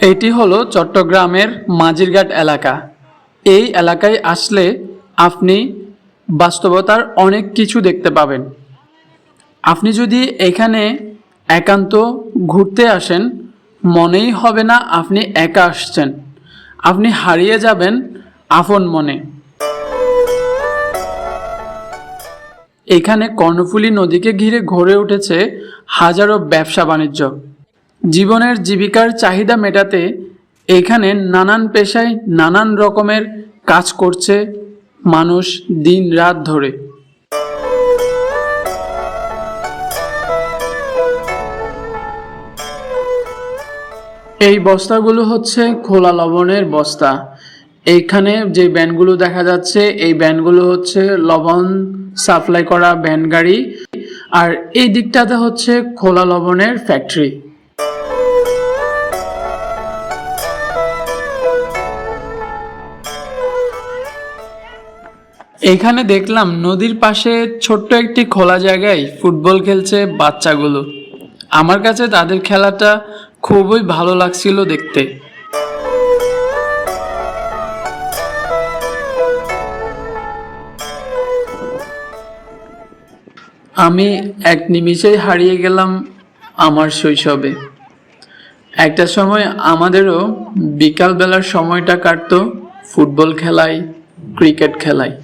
এটি হলো চট্টগ্রামের মাঝিরঘাট এলাকা। এই এলাকায় আসলে আপনি বাস্তবতার অনেক কিছু দেখতে পাবেন। আপনি যদি এখানে একান্ত ঘুরতে আসেন, মনেই হবে না আপনি একা আসছেন। আপনি হারিয়ে যাবেন আপন মনে। এখানে কর্ণফুলী নদীকে ঘিরে ঘরে উঠেছে হাজারো ব্যবসা বাণিজ্য জীবনের জীবিকার চাহিদা মেটাতে এখানে নানান পেশায় নানান রকমের কাজ করছে মানুষ দিন রাত ধরে। এই বস্তাগুলো হচ্ছে খোলা লবণের বস্তা। এইখানে যে ভ্যানগুলো দেখা যাচ্ছে, এই ভ্যানগুলো হচ্ছে লবণ সাপ্লাই করা ভ্যান গাড়ি। আর এই দিকটাতে হচ্ছে খোলা লবণের ফ্যাক্টরি। এখানে দেখলাম নদীর পাশে ছোট্ট একটি খোলা জায়গায় ফুটবল খেলছে বাচ্চাগুলো। আমার কাছে তাদের খেলাটা খুবই ভালো লাগছিল দেখতে। আমি এক নিমিষেই হারিয়ে গেলাম আমার শৈশবে। একটা সময় আমাদেরও বিকালবেলার সময়টা কাটতো ফুটবল খেলায়, ক্রিকেট খেলায়।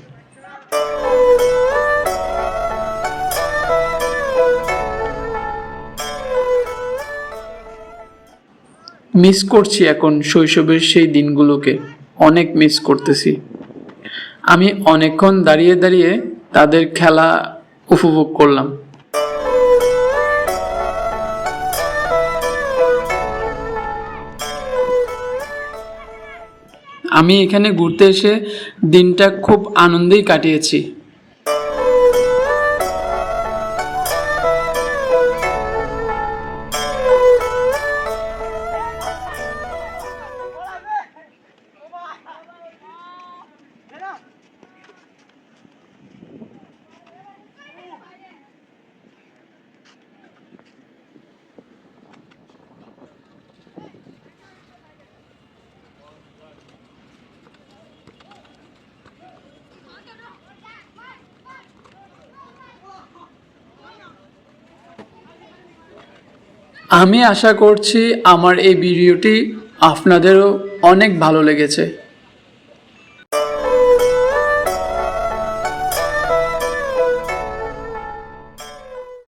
মিস করছি এখন শৈশবের সেই দিনগুলোকে। অনেক মিস করতেছি। আমি অনেকক্ষণ দাঁড়িয়ে দাঁড়িয়ে তাদের খেলা উপভোগ করলাম। আমি এখানে ঘুরতে এসে দিনটা খুব আনন্দেই কাটিয়েছি। আমি আশা করছি আমার এই ভিডিওটি আপনাদেরও অনেক ভালো লেগেছে।